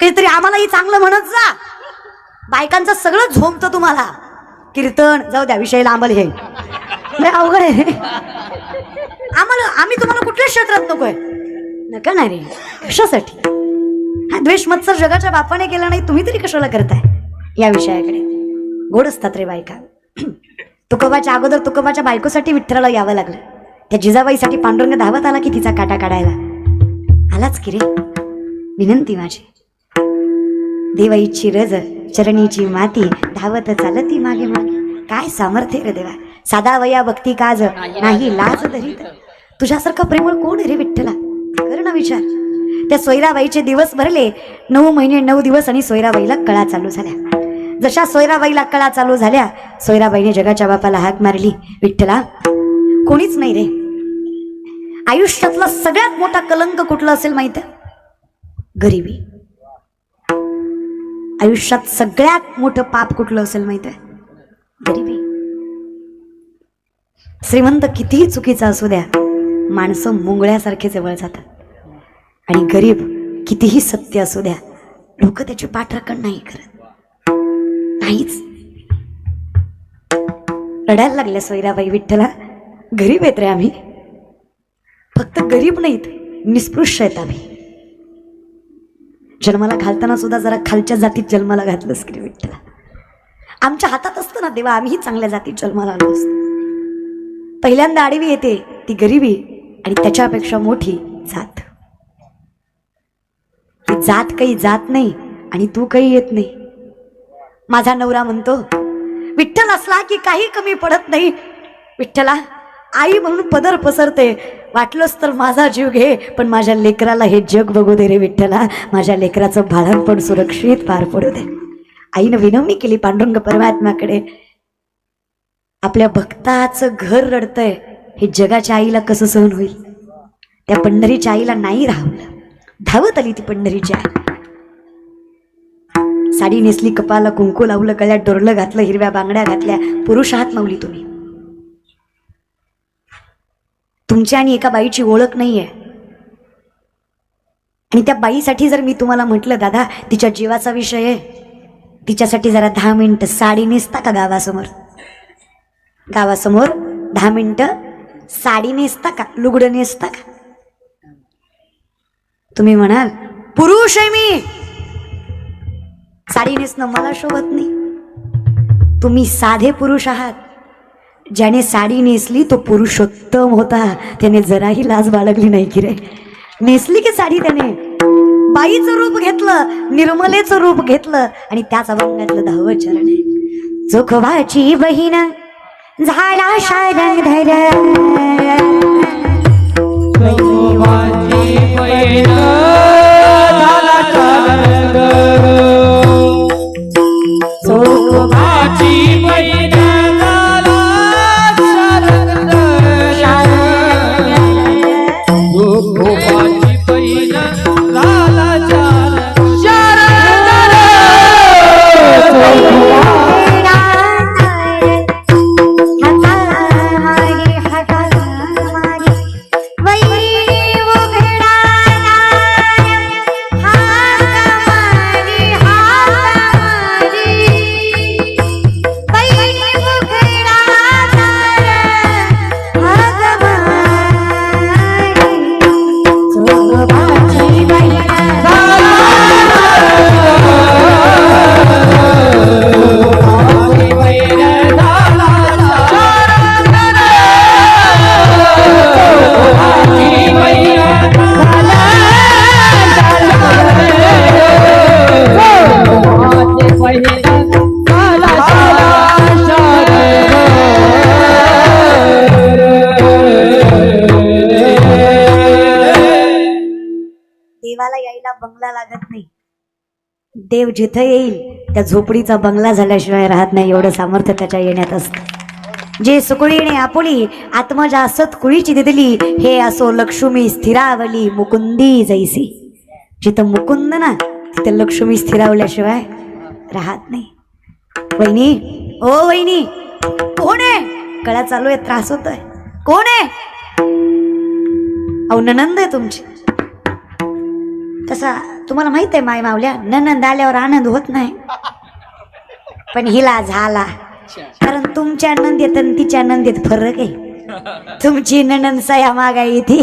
काहीतरी आम्हालाही चांगलं म्हणत जा. बायकांचं सगळं झोमतं तुम्हाला. कीर्तन जाऊ द्या विषय लांबल हे. अवघड आहे. आम्हाला आम्ही तुम्हाला कुठल्याच क्षेत्रात नकोय. नका नाही रे. कशासाठी? हा द्वेष मत्सर जगाच्या बापाने केला नाही तुम्ही तरी कशाला करताय? या विषयाकडे. गोड असतात रे बायका. तुकोबाच्या अगोदर तुकोबाच्या बायकोसाठी विठ्ठलाला यावं लागलं. त्या जिजाबाईसाठी पांडुरंग धावत आला की तिचा काटा काढायला. आलाच की रे. विनंती माझी. देवाईची रज चरणीची माती धावत चालती मागे मागे. काय सामर्थ्य रे देवा. साधा वया भक्ती काज नाही लाज धरीत. तुझ्यासारखा प्रेमळ कोण रे विठ्ठला? कर ना विचार. त्या सोयराबाईचे दिवस भरले. नऊ महिने नऊ दिवस आणि सोयराबाईला कळा चालू झाल्या. जशा सोयराबाईला कळा चालू झाल्या सोयराबाईने जगाच्या बापाला हाक मारली. विठ्ठला कोणीच नाही रे. आयुष्यातला सगळ्यात मोठा कलंक कुठला असेल माहीत? गरिबी. आयुष्यात सगळ्यात मोठं पाप कुठलं असेल माहीत आहे गरिबी. श्रीमंत कितीही चुकीचा असू द्या माणसं मुंगळ्यासारखे जवळ जातात. आणि गरीब कितीही सत्य असू द्या लोक त्याची पाठराखण नाही करत. नाहीच. रडायला लागल्या सोयराबाई विठ्ठला. गरीब आहेत रे आम्ही. फक्त गरीब नाहीत निस्पृश्य आहेत आम्ही. जन्माला घालताना सुद्धा जरा खालच्या जातीत जन्माला घातलंस की विठ्ठला. आमच्या हातात असतं ना देवा आम्हीही चांगल्या जातीत जन्माला आलो असतो. पहिल्यांदा आडवी येते ती गरिबी आणि त्याच्यापेक्षा मोठी जात. ती जात काही जात नाही आणि तू काही येत नाही. माझा नवरा म्हणतो विठ्ठल असला की काही कमी पडत नाही. विठ्ठला आई म्हणून पदर पसरते. वाटलंच तर माझा जीव घे पण माझ्या लेकराला हे जग बघू दे रे विठ्ठला. माझ्या लेकराचं बाळणपण सुरक्षित पार पडू दे. आईनं विनवणी केली पांडुरंग परमात्म्याकडे आपल्या भक्ताचं घर रडतंय. हे जगाच्या आईला कसं सहन होईल? त्या पंढरीच्या आईला नाही राहवलं. धावत आली ती पंढरीची आई. साडी नेसली कपाला कुंकू लावलं गळ्यात डोरलं घातलं हिरव्या बांगड्या घातल्या. पुरुष हात मावली तुम्ही. तुमच्या आणि एका बाईची ओळख नाही आहे आणि त्या बाईसाठी जर मी तुम्हाला म्हटलं दादा तिच्या जीवाचा विषय आहे. तिच्यासाठी जरा दहा मिनटं साडी नेसता का गावासमोर? गावासमोर दहा मिनटं साडी नेसता का? लुगडं नेसता का? तुम्ही म्हणाल पुरुष आहे मी. साडी नेसणं मला शोभत नाही. तुम्ही साधे पुरुष आहात. ज्याने साडी नेसली तो पुरुषोत्तम होता. त्याने जराही लाज बाळगली नाही की रे. नेसली की साडी त्याने. बाईचं रूप घेतलं निर्मलेचं रूप घेतलं आणि त्याच अभंगातलं दहावं चरण आहे. जोखवाची बहीण झाला शारंधर धर झाला देव जिथं येईल त्या झोपडीचा बंगला झाल्याशिवाय राहत नाही एवढं सामर्थ्य त्याच्या येण्यात असतं. जे सुकुळीने आपुली आत्मजा सतकुळीची दिदली हे असो लक्ष्मी स्थिरावली मुकुंदी जैसी. जिथं मुकुंद ना तिथं लक्ष्मी स्थिरावल्याशिवाय राहत नाही. वहिनी ओ वहिनी कोण आहे? कळा चालू आहे त्रास होतोय. कोण आहे? अहो ननंद आहे तुमची. तसा तुम्हाला माहीत आहे माय मावल्या ननंद आल्यावर आनंद होत नाही. पण हिला झाला. कारण तुमच्या नंदीत आणि तिच्या नंदीत फरक आहे. तुमची ननंद सया मागाय येते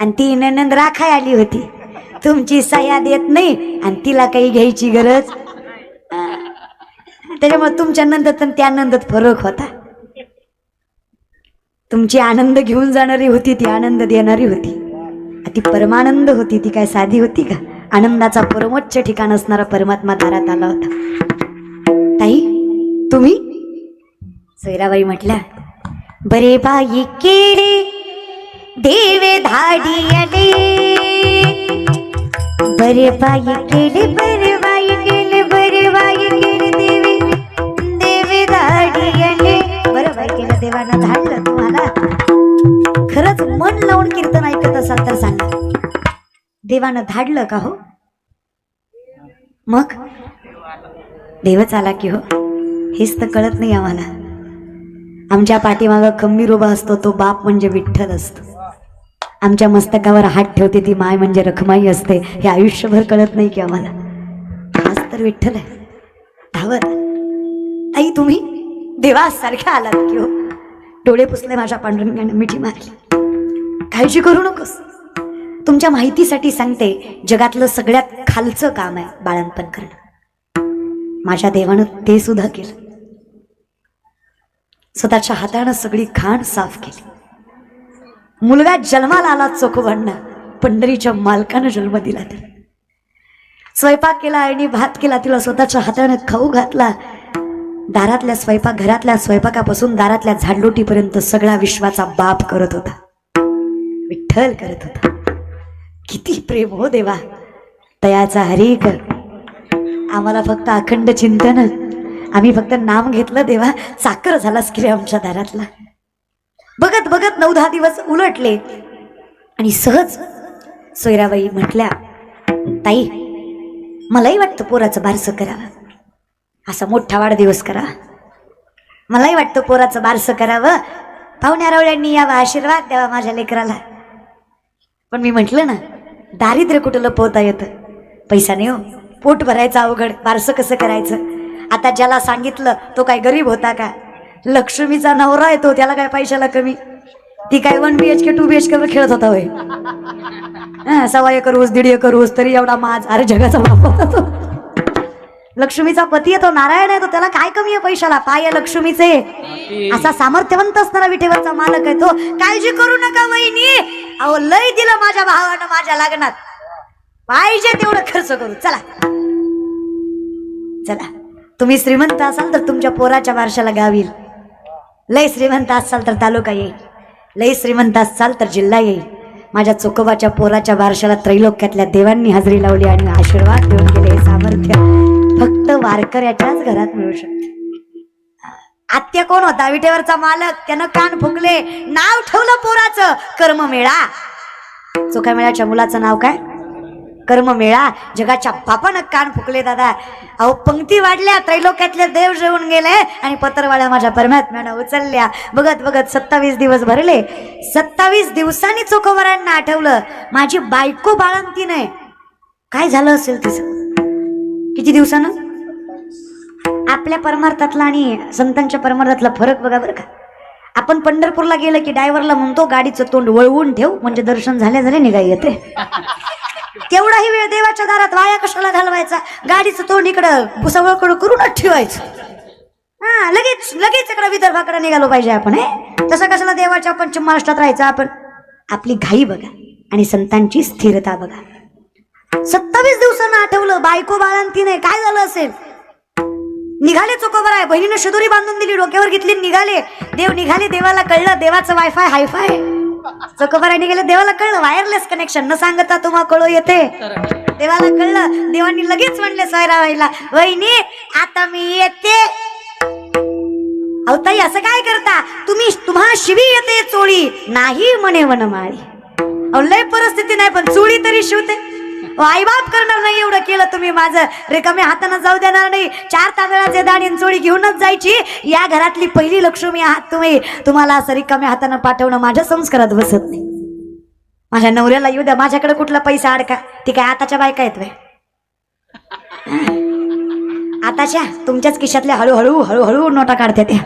आणि ती ननंद राखाय आली होती. तुमची सया देत नाही आणि तिला काही घ्यायची गरज. त्याच्यामुळे तुमच्या नंदत आणि त्या नंदत फरक होता. तुमची आनंद घेऊन जाणारी होती ती आनंद देणारी होती. ती परमानंद होती ती काय साधी होती का? आनंदाचा परमोच्च ठिकाण असणारा परमात्मा दारात आला होता. ताई तुम्ही? सैराबाई म्हटल्या बरे बाई केले देवे धाडी आले. बरे बाई केले बरे बाई केले बरे बाई केले देवे देवे धाडी आले. बरं बाई केलं देवानं धाडलं तुम्हाला. खरंच मन लावून कीर्तन ऐकत असाल तर सांगा. देवानं धाडलं का हो? मग? देवच आला की हो. हेच तर कळत नाही आम्हाला. आमच्या पाठीमागं खंबीर उभा असतो तो बाप म्हणजे विठ्ठल असतो. आमच्या मस्तकावर हात ठेवते ती माय म्हणजे रखमाई असते. हे आयुष्यभर कळत नाही की आम्हाला. आज तर विठ्ठल आहे. धावत. आई तुम्ही? देवासारख्या आलात की हो. डोळे पुसले माझ्या पांडुरंगाने मिठी मारली. काळजी करू नकोस. तुमच्या माहितीसाठी सांगते जगातलं सगळ्यात खालचं काम आहे बाळणपण करणं. माझ्या देवानं ते सुद्धा केलं. स्वतःच्या हातानं सगळी घाण साफ केली. मुलगा जन्माला आला चोखोबांना पंढरीच्या मालकानं जन्म दिला तर स्वयंपाक केला आणि भात केला तिला स्वतःच्या हातानं खाऊ घातला. दारातल्या स्वयंपाक घरातल्या स्वयंपाकापासून दारातल्या झाडलोटीपर्यंत सगळा विश्वाचा बाप करत होता. विठ्ठल करत होता. किती प्रेम हो देवा. तयाचा हरी कर. आम्हाला फक्त अखंड चिंतन. आम्ही फक्त नाम घेतलं देवा. साखर झालास की रे आमच्या दारातला. बघत बघत नऊ दहा दिवस उलटले. आणि सहज सोयराबाई म्हटल्या ताई मलाही वाटतं पोराचं बारसं करावं. असा मोठा वाढदिवस करा. मलाही वाटतं पोराचं बारसं करावं. पाहुण्या रावळ्यांनी यावा आशीर्वाद द्यावा माझ्या लेकराला. पण मी म्हटलं ना दारिद्र्य कुठलं पोहता येतं पैसा नाही हो. पोट भरायचं अवघड बारसं कसं करायचं? आता ज्याला सांगितलं तो काय गरीब होता का? लक्ष्मीचा नवरा येतो त्याला काय पैशाला कमी? ती काय one B H K two B H K खेळत होता होय. सव्वा एकर ऊस दीड एकर ऊस तरी एवढा माझ अरे जगाचा बाप होता तो. लक्ष्मीचा पती आहे तो नारायण आहे तो त्याला काय कमी आहे पैशाला? पाय आहे लक्ष्मीचे. असा सामर्थ्यवंत असणारा विठेवरचा मालक आहे तो. काळजी करू नका वहिनी. अहो लय दिलं माझ्या भावानं माझ्या लग्नात. पाहिजे तेवढं खर्च करू चला. चला. तुम्ही श्रीमंत असाल तर तुमच्या पोराच्या बारशाला गाव येईल लय श्रीमंत असाल तर तालुका येईल. लय श्रीमंत असाल तर जिल्हा येईल. माझ्या चोकोबाच्या पोराच्या बारशाला त्रैलोक्यातल्या देवांनी हजेरी लावली आणि आशीर्वाद देऊन गेले सामर्थ्य. वारकऱ्याच्याच घरात मिळू शकते. आत्या कोण होता? विटेवरचा मालक. त्यानं कान फुकले नाव ठेवलं पोराचं. कर्ममेळा. चोखामेळ्याच्या मुलाचं नाव काय? कर्ममेळा. जगाच्या बापानं कान फुकले दादा. अहो पंक्ती वाढल्या. त्रैलोक्यातले देव जेवून गेले आणि पत्रवाळ्या माझ्या परमात्म्यानं उचलल्या. बघत बघत सत्तावीस दिवस भरले. सत्तावीस दिवसांनी चोखोवरांना आठवलं. माझी बायको बाळंती नाही काय झालं असेल तिचं? किती दिवसानं? आपल्या परमार्थातला आणि संतांच्या परमार्थातला फरक बघा बरं का. आपण पंढरपूरला गेलं की ड्रायव्हरला म्हणतो गाडीचं तोंड वळवून ठेव म्हणजे दर्शन झाले झाले निघा येते. तेवढाही वेळ देवाच्या दारात वाया कशाला घालवायचा? गाडीचं तोंड इकडं भुसावळकडं करूनच ठेवायचं. हा लगेच लगेच इकडं विदर्भाकडे निघालो पाहिजे आपण हे? तसं कशाला देवाच्या आपण महाराष्ट्रात राहायचं आपण? आपली घाई बघा आणि संतांची स्थिरता बघा. सत्तावीस दिवसांना आठवलं बायको बाळांती नाही काय झालं असेल? निघाले चोकोबर आहे बहिणीनं शिदोरी बांधून दिली डोक्यावर घेतली निघाले. देव निघाले देवाला कळलं देवाचं वायफाय हायफाय चोकोबर निघाले देवाला कळलं वायरलेस कनेक्शन न सांगता तुम्हा कळो येते. देवाला कळलं देवानी लगेच म्हणले सायराबाईला वहिनी आता मी येते. अहो ताई असं काय करता? तुम्ही तुम्हा शिवी येते चोळी. नाही म्हणे वनमाळी. अहो लय परिस्थिती नाही पण चोळी तरी शिवते. आईबाप करणार नाही एवढं केलं तुम्ही माझं. रिकाम्या हातानं जाऊ देणार नाही. चार तांदळाचे दाणी चोळी घेऊनच जायची. या घरातली पहिली लक्ष्मी आहात तुम्ही. तुम्हाला असं रिकाम्या हातानं पाठवणं माझ्या संस्कारात बसत नाही. माझ्या नवऱ्याला येऊ द्या. माझ्याकडे कुठला पैसा अडका. ती काय आताच्या बायका येत आताच्या? तुमच्याच खिशातल्या हळूहळू हळूहळू नोटा काढते त्या.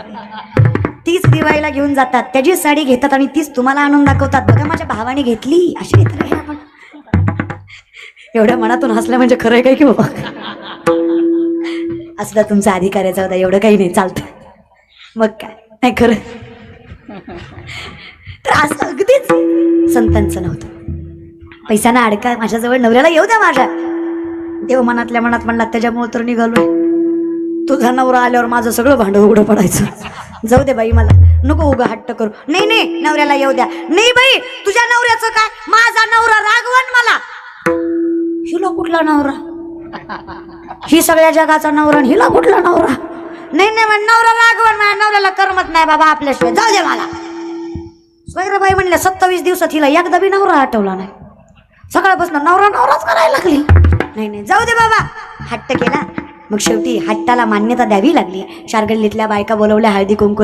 तीच दिवाळीला घेऊन जातात. त्याची साडी घेतात आणि तीच तुम्हाला आणून दाखवतात. बघा माझ्या भावाने घेतली. अशी एवढ्या मनातून हसलं म्हणजे खरं काय की बाबा? असला तुमचा अधिकाराचा होता एवढं काही नाही चालतं मग काय? नाही खरं. तर असं अगदीच संतांचं नव्हतं. पैशाना अडका माझ्याजवळ नवऱ्याला येऊ द्या माझ्या. देव मनातल्या मनात म्हणला त्याच्यामुळे तर निघालोय. तुझा नवरा आल्यावर माझं सगळं भांडं उघडं पडायचं. जाऊ दे बाई मला. नको उगा हट्ट करू. नाही नाही नवऱ्याला येऊ द्या. नाही बाई तुझ्या नवऱ्याचं काय? माझा नवरा रागवण मला. हिला कुठला नवरा? ही सगळ्या जगाचा नवरा आणि हिला कुठला नवरा? नाही नाही म्हण नवरा रागवण माझ्या नवऱ्याला करमत नाही बाबा आपल्याशिवाय. जाऊ दे मला. स्वैरबाई म्हणल्या सत्तावीस दिवसात हिला एकदा बी नवरा आठवला नाही. सकाळपासून नवरा नवराच करायला लागली. नाही नाही जाऊ दे बाबा. हट्ट केला. मग शेवटी हट्टाला मान्यता द्यावी लागली. शारगल्लीतल्या बायका बोलवल्या हळदी कुंकू